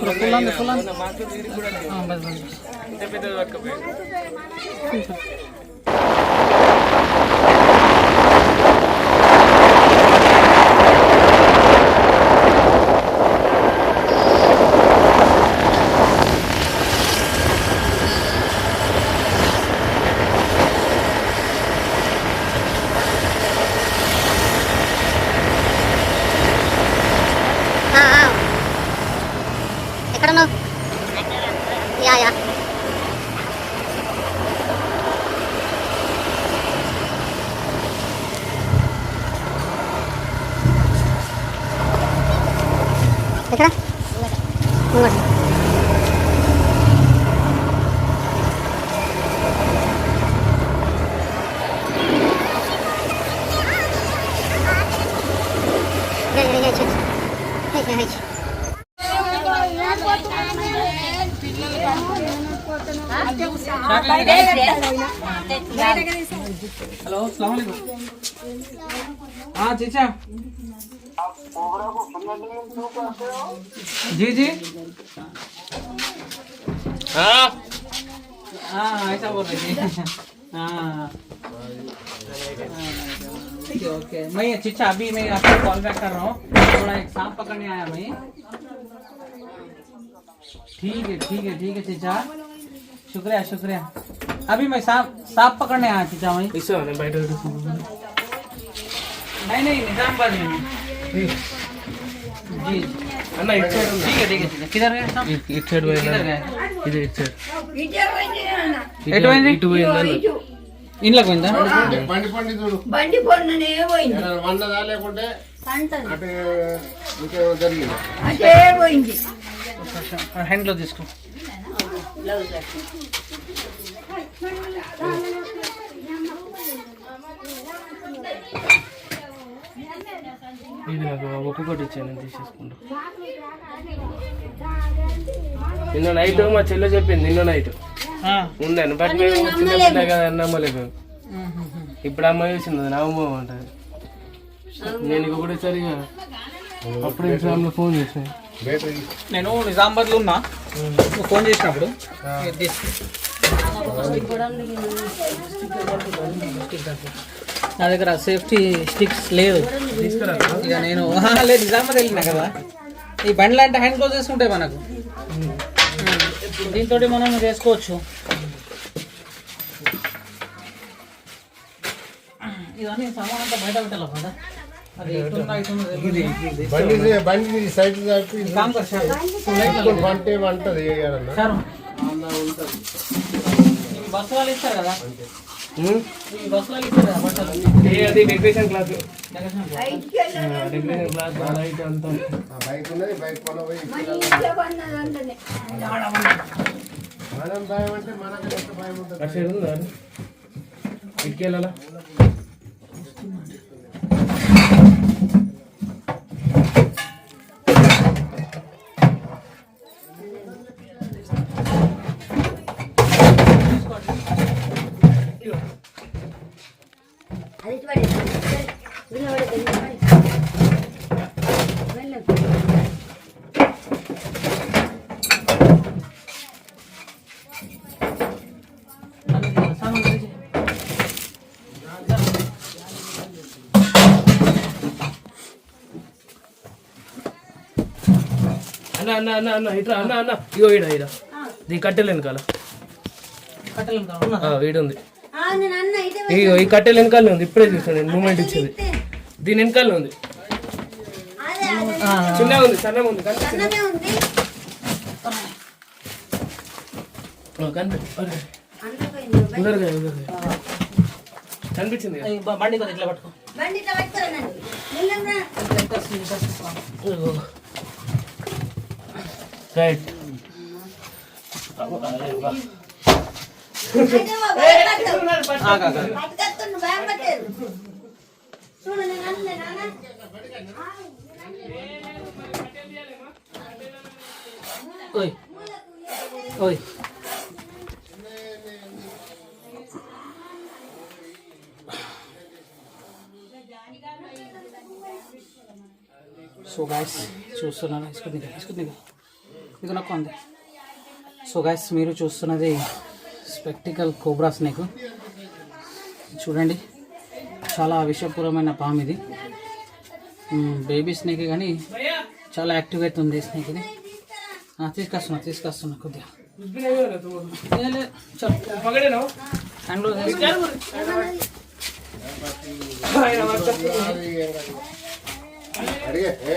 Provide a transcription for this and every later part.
Full అంది full అంది bus బస్ người हेलो सलाम वालेकुम हाँ चीचा जी जी। हाँ। हाँ ऐसा बोल रही है। हाँ। ओके। मैं अच्छी अभी मैं आपको कॉल बैक कर रहा हूँ। थोड़ा एक सांप पकड़ने आया मैं। ठीक है ठीक है ठीक है चीचा शुक्रिया शुक्रिया। अभी मैं सांप सांप पकड़ने आया चीचा मैं। नहीं नहीं निजामबाद में जी जी అన్న ఇటు సైడ్ ఉంది. ठीक है ठीक है ठीक है किधर गए सांप ఇటు- ఇటు సైడ్ పోయిందా? किधर गए ఇది ఇటు సైడ్ ఎటు పోయింది? ఇటు పోయిందా ఇంట్లోకి పోయిందా బండి పండి చూడు బండి పొన్ననే పోయింది ఏదైనా వండదా లేకుంటే అటు ఇంకేమో జరిగింది అదే పోయింది హ్యాండ్లో తీసుకో ఇది నాకు ఒక్కొక్కటి ఇచ్చాను నేను తీసేసుకుంటా. నిన్న నైట్ మా చెల్లె చెప్పింది నిన్న నైట్ ఉండాను బట్ మేము చిన్న కదా నమ్మలేదు ఇప్పుడు అమ్మాయి వచ్చింది అది నమ్మకం అంటది. నేను ఇక ఒకటేసారి అప్పుడు ఇన్స్టాగ్రామ్లో ఫోన్ చేసాను నేను నిజామాబాద్లో ఉన్నా. నువ్వు ఫోన్ చేసినప్పుడు. తీసుకో. నా దగ్గర సేఫ్టీ స్టిక్స్ లేవు. ఇక నేను లేదు నిజామాబాద్ వెళ్ళినా కదా? ఈ బండ్లు అంటే హ్యాండ్ క్లోజ్ చేసుకుంటాయి మనకు. దీంతో మనం చేసుకోవచ్చు ఇవన్నీ సామాన్ బయట పెట్టాలి బండి? బస్సు వాళ్ళు ఇస్తారు కదా? అది decoration cloth decoration cloth. Light అంతా. బైక్ ఉన్నది బైక్ కొన పోయి ఇంట్లో పన్నదంటనే మనం భయం అంటే మనకు ఎంత భయం ఉంటుంది అటు అన్న అన్న అన్న అన్న ఇట్రా అన్న అన్న. ఇగో ఈడ ఈడ. దీని కట్టెలు వెనకాల. ఇదే ఇగో ఈ కట్టెలు వెనకాల ఉంది. ఇప్పుడే చూసాను నేను మూమెంట్ ఇచ్చింది. దీని వెనకాల ఉంది. అదే అదే. ఆ, చిన్నగా ఉంది సన్నగా ఉంది. కనిపించింది బండి ఇట్లా పట్టుకో. రైట్ ఓయ్. ఓయ్. సో గాయస్ చూస్తున్నాను. వేసుకుందిగా వేసుకుందిగా ఇది నాకు సో గైస్ మీరు చూస్తున్నది స్పెక్టికల్ కోబ్రా స్నేక్ చూడండి. చాలా విషపూరమైన పాము ఇది. Hmm, బేబీ స్నేక్ కానీ చాలా యాక్టివ్ అవుతుంది ఈ స్నేక్ ఇది. తీసుకొస్తున్నా తీసుకొస్తున్నా కొద్దిగా. ఏ,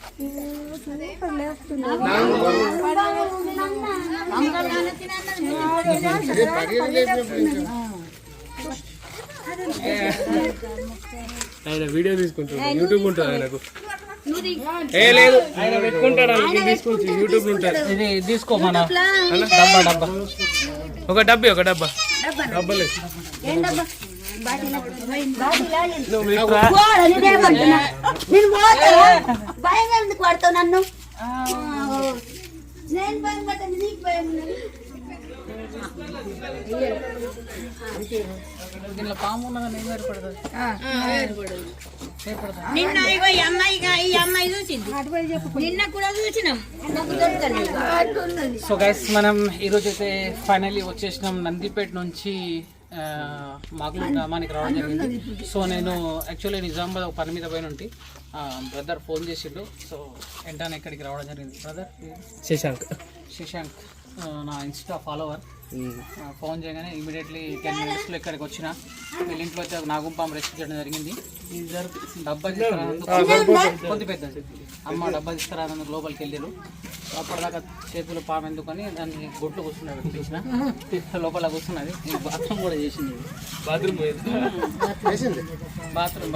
ఆయన వీడియో తీసుకుంటాడు. యూట్యూబ్ ఉంటుంది ఆయనకు. ఏ లేదు. ఆయన పెట్టుకుంటాడు? తీసుకొచ్చి యూట్యూబ్ ఉంటుంది. ఇది తీసుకో మన డబ్బా డబ్బా. ఒక డబ్బి ఒక డబ్బా. డబ్బా? బాటిలా? నేనే పోతాను భయం ఎందుకు పడతావు నన్ను. నేను భయం పడతాను నీకు భయం. దీనిలో పాము ఉన్నదని ఏం ఏర్పడుతుంది నిన్న ఇగో ఈ అమ్మాయి ఈ అమ్మాయి చూసింది. నిన్న కూడా చూసినాం. నాకు దొరకలేదు సో గైస్ మనం ఈరోజు అయితే ఫైనల్లీ వచ్చేసినాం నందిపేట నుంచి ఆ, మాగులు గ్రామానికి రావడం జరిగింది. సో నేను యాక్చువల్లీ నిజామాబాద్ ఒక పని మీద పోయిన ఉంటే బ్రదర్ ఫోన్ చేసిండు. సో వెంటనే ఇక్కడికి రావడం జరిగింది. బ్రదర్ శశాంక్. శశాంక్ నా ఇన్స్టా ఫాలోవర్ ఫోన్ చేయగానే ఇమీడియట్లీ టెన్ మినిట్స్లో ఇక్కడికి వచ్చిన. వీళ్ళ ఇంట్లో అయితే నాగుంపాం రెస్క్యూ చేయడం జరిగింది. డబ్బా తీసుకురానందుకు కొద్ది పెద్దది. అమ్మ డబ్బా తీసుకురానందుకు లోపలికి వెళ్ళారు. అప్పటిదాకా చేతులు పాము ఎందుకని దాన్ని గొడ్లు కూర్చున్నాడు పెట్టేసిన లోపల కూర్చున్నది. బాత్రూమ్ కూడా చేసింది. బాత్రూమ్ బాత్రూమ్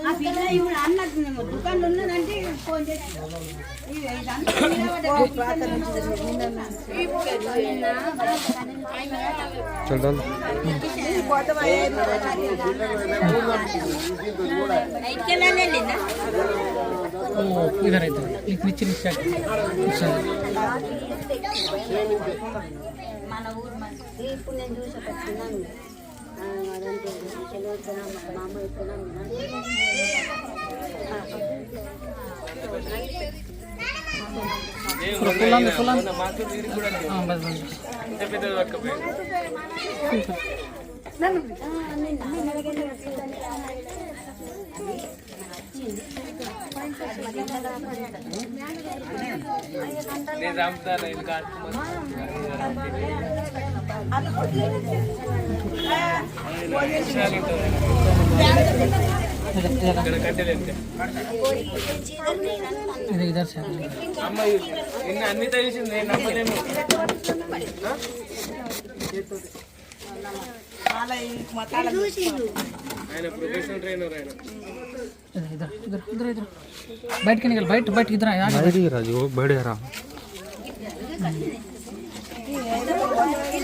ఆ పిల్ల ఇప్పుడు అన్నట్టు దుకాణం ఉన్నదంటే ఫోన్ చేసి ఇవి ఇదంతా బయటికి వెళ్ళాలి లేదా ఇదర్ అయితే నిచ్చి నిచ్చి మన ఊరు మంది ఇప్పుడు నేను చూసి ఫుల్ అంది ఫుల్ అంది బస్ నేను చంపుతాను ఇది ఇద్దరు సార్ నిన్న అన్ని తెలిసింది నమ్మలేము బయటకి నికల్ బయట బయట ఇద్దరు బయట రాజు బయట రా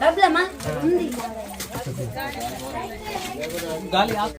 డబ్బులమ్మా ఉంది.